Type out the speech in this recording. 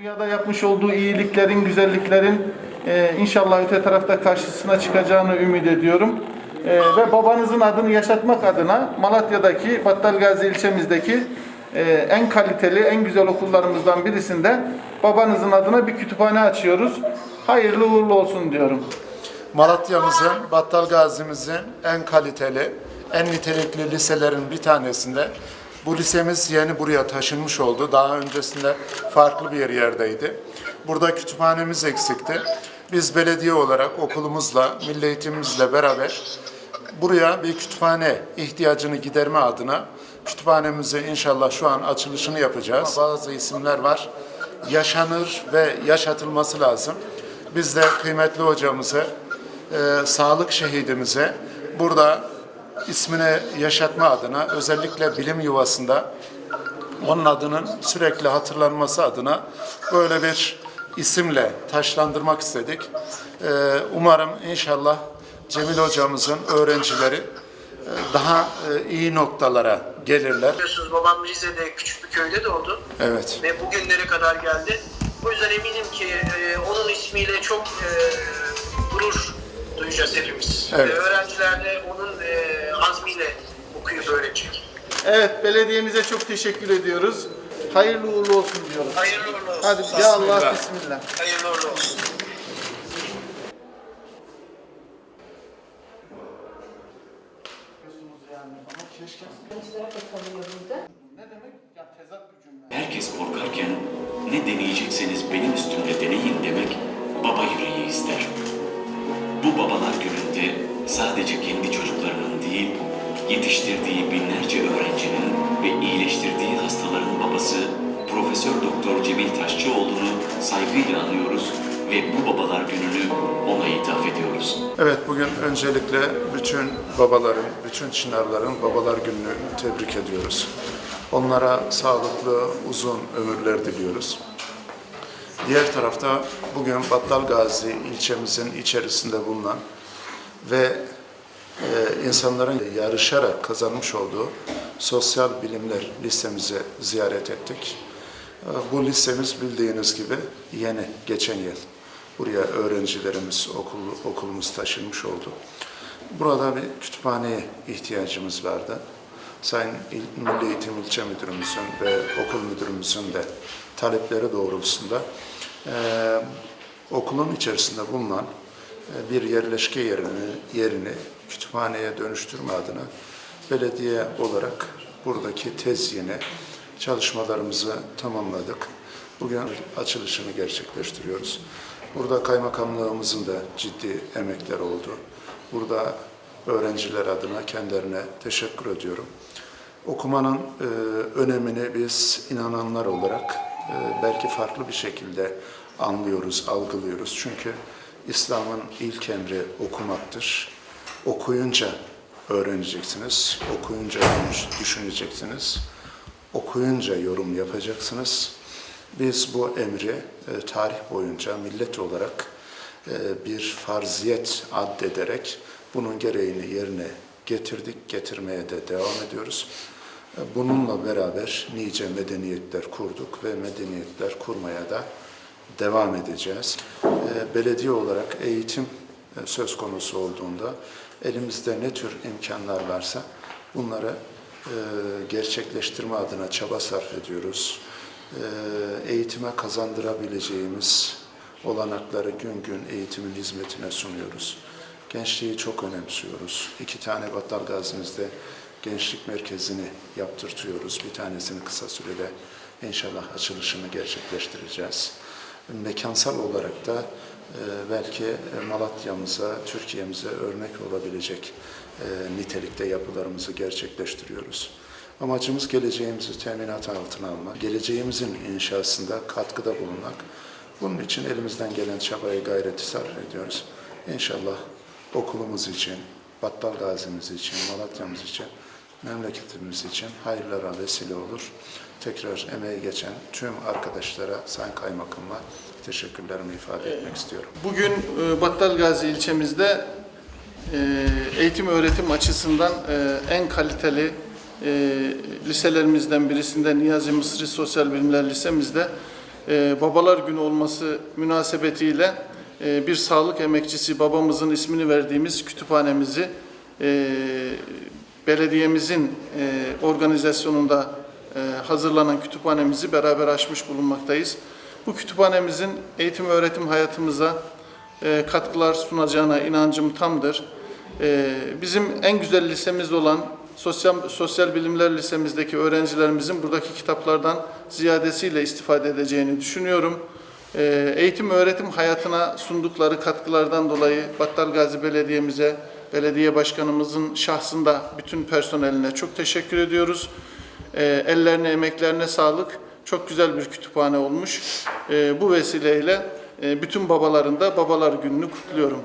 Dünyada yapmış olduğu iyiliklerin, güzelliklerin e, inşallah öte tarafta karşısına çıkacağını ümit ediyorum. E, ve babanızın adını yaşatmak adına Malatya'daki Battalgazi ilçemizdeki e, en kaliteli, en güzel okullarımızdan birisinde babanızın adına bir kütüphane açıyoruz. Hayırlı uğurlu olsun diyorum. Malatya'mızın, Battal Gazi'mizin en kaliteli, en nitelikli liselerin bir tanesinde. Bu lisemiz yeni buraya taşınmış oldu. Daha öncesinde farklı bir yerdeydi. Burada kütüphanemiz eksikti. Biz belediye olarak okulumuzla, milli eğitimimizle beraber buraya bir kütüphane ihtiyacını giderme adına kütüphanemizi inşallah şu an açılışını yapacağız. Bazı isimler var. Yaşanır ve yaşatılması lazım. Biz de kıymetli hocamızı, e, sağlık şehidimize burada ismini yaşatma adına özellikle bilim yuvasında onun adının sürekli hatırlanması adına böyle bir isimle taşlandırmak istedik. E, umarım inşallah Cemil hocamızın öğrencileri e, daha e, iyi noktalara gelirler. Biliyorsunuz babam Rize'de küçük bir köyde doğdu Evet. ve bugünlere kadar geldi. O yüzden eminim ki e, onun ismiyle çok e, gurur duyacağız hepimiz. Evet. Ve öğrenciler de onun e, okuyup öğrenecek. Evet, belediyemize çok teşekkür ediyoruz. Hayırlı uğurlu olsun diyoruz. Hayırlı uğurlu olsun. Hadi ya Allah bismillah. Hayırlı uğurlu olsun. Ne demek? Ya tezat bir cümle. Herkes korkarken ne deneyecekseniz benim üstümde deneyin demek baba yüreği ister. Bu babalar gününde sadece kendi çocuklarının değil, yetiştirdiği binlerce öğrencinin ve iyileştirdiği hastaların babası Profesör Doktor Cemil Taşçıoğlu'nu saygıyla anıyoruz ve bu babalar gününü ona ithaf ediyoruz. Evet bugün öncelikle bütün babaların, bütün Çınarların babalar gününü tebrik ediyoruz. Onlara sağlıklı, uzun ömürler diliyoruz. Diğer tarafta bugün Battal Gazi ilçemizin içerisinde bulunan ve insanların yarışarak kazanmış olduğu Sosyal Bilimler Lisemizi ziyaret ettik. E, Bu lisemiz bildiğiniz gibi yeni, geçen yıl buraya öğrencilerimiz, okul, okulumuz taşınmış oldu. Burada bir kütüphaneye ihtiyacımız vardı. Sayın İl- Milli Eğitim İlçe Müdürümüzün ve okul müdürümüzün de talepleri doğrultusunda e, okulun içerisinde bulunan bir yerleşke yerini, yerini kütüphaneye dönüştürme adına belediye olarak buradaki tezyini, çalışmalarımızı tamamladık. Bugün açılışını gerçekleştiriyoruz. Burada kaymakamlığımızın da ciddi emekler oldu. Burada öğrenciler adına kendilerine teşekkür ediyorum. Okumanın e, önemini biz inananlar olarak e, belki farklı bir şekilde anlıyoruz, algılıyoruz. Çünkü İslam'ın ilk emri okumaktır. Okuyunca öğreneceksiniz, okuyunca düş- düşüneceksiniz, okuyunca yorum yapacaksınız. Biz bu emri e, tarih boyunca millet olarak e, bir farziyet addederek bunun gereğini yerine getirdik, getirmeye de devam ediyoruz. E, Bununla beraber nice medeniyetler kurduk ve medeniyetler kurmaya da devam edeceğiz. E, Belediye olarak eğitim e, söz konusu olduğunda elimizde ne tür imkanlar varsa bunları e, gerçekleştirme adına çaba sarf ediyoruz. E, Eğitime kazandırabileceğimiz olanakları gün gün eğitimin hizmetine sunuyoruz. Gençliği çok önemsiyoruz. İki tane Battal Gazi'mizde gençlik merkezini yaptırtıyoruz. Bir tanesini kısa sürede inşallah açılışını gerçekleştireceğiz. Mekansal olarak da e, belki Malatya'mıza, Türkiye'mize örnek olabilecek e, nitelikte yapılarımızı gerçekleştiriyoruz. Amacımız geleceğimizi teminat altına almak, geleceğimizin inşasında katkıda bulunmak. Bunun için elimizden gelen çabayı, gayreti sarf ediyoruz. İnşallah okulumuz için, Battal Gazi'miz için, Malatya'mız için, memleketimiz için hayırlara vesile olur. Tekrar emeği geçen tüm arkadaşlara, Sayın Kaymakam'a teşekkürlerimi ifade etmek istiyorum. Bugün e, Battalgazi ilçemizde e, eğitim öğretim açısından e, en kaliteli liselerimizden birisinde Niyazi Mısri Sosyal Bilimler Lisemizde Babalar Günü olması münasebetiyle bir sağlık emekçisi babamızın ismini verdiğimiz kütüphanemizi belediyemizin e, organizasyonunda e, hazırlanan kütüphanemizi beraber açmış bulunmaktayız. Bu kütüphanemizin eğitim öğretim hayatımıza e, katkılar sunacağına inancım tamdır. E, bizim en güzel lisemiz olan Sosyal, Sosyal Bilimler Lisemizdeki öğrencilerimizin buradaki kitaplardan ziyadesiyle istifade edeceğini düşünüyorum. E, eğitim öğretim hayatına sundukları katkılardan dolayı Battal Gazi Belediye'mize, belediye başkanımızın şahsında bütün personeline çok teşekkür ediyoruz. E, ellerine, emeklerine sağlık. Çok güzel bir kütüphane olmuş. E, bu vesileyle e, bütün babaların da Babalar Günü'nü kutluyorum.